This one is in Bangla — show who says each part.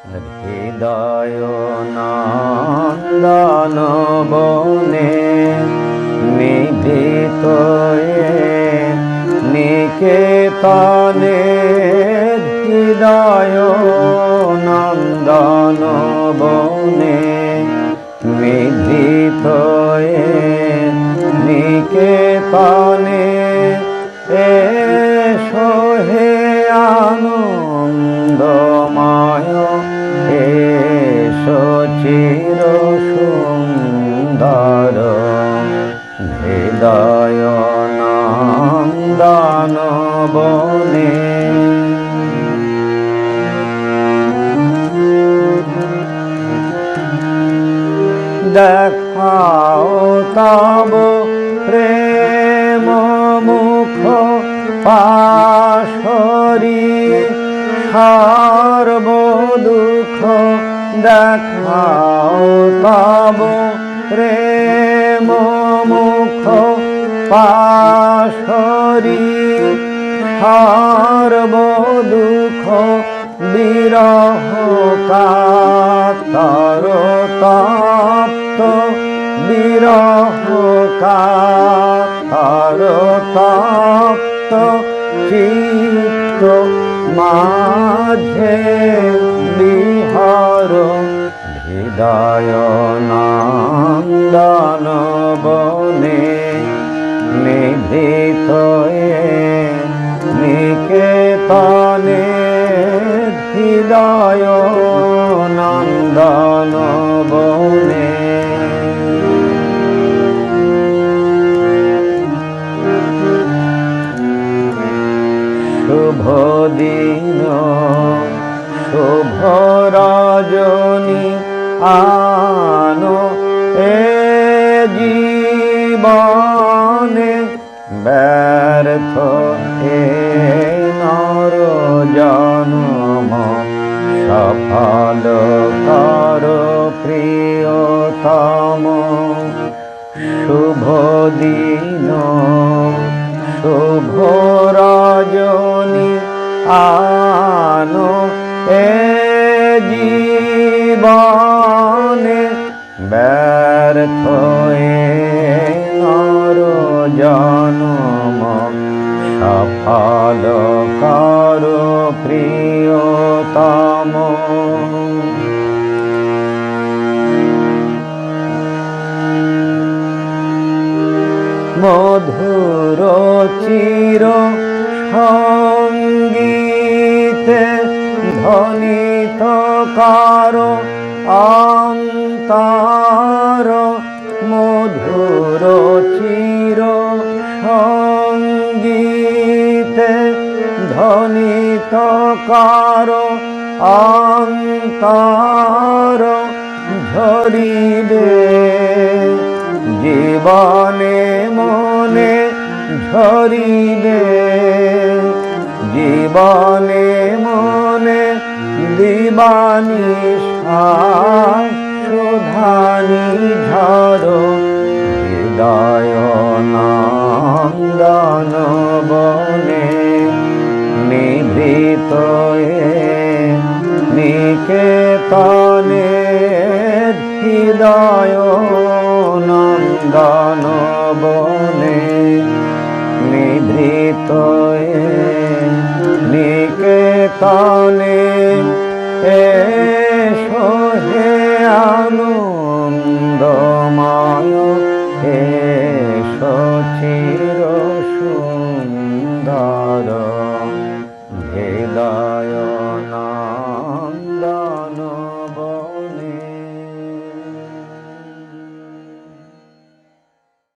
Speaker 1: হৃদয় নন্দন বনে নিধিত নিকেতনে হৃদয় নন্দন বনে নিধিত নিকেতনে চির সুন্দর হৃদয় নন্দন বনে। দেখাও তব প্রেম মুখ পাশরি সর্ব দুঃখ দেখাও তব প্রেম মুখ পাশরি সর্ব দুঃখ বিরহ কাতর তপ্ত বিরহ কাতর তপ্ত চিত্ত মাঝে হৃদয় নন্দন বনে নিভৃত নিকেতনে হৃদয় নন্দন বনে। শুভ দিন শুভ রজনী আনো এ জীবনে ব্যর্থ এ নর জন্ম। সফল কর প্রিয়তম। শুভ দিন, শুভ রজনী আনো এ জীবনে। এ নর জন্ম। সফল কর প্রিয়তম। মধুর চির সঙ্গীতে ধ্বনিত কার অন্তর। মধুর চির সঙ্গীতে ধ্বনিত কার অন্তর ঝরিবে। জীবনে মনে ঝরিবে। জীবনে মনে দিবানি সুধানি ঝর নিকেতনে হৃদয় নন্দন বনে নিভৃত নিকেতনে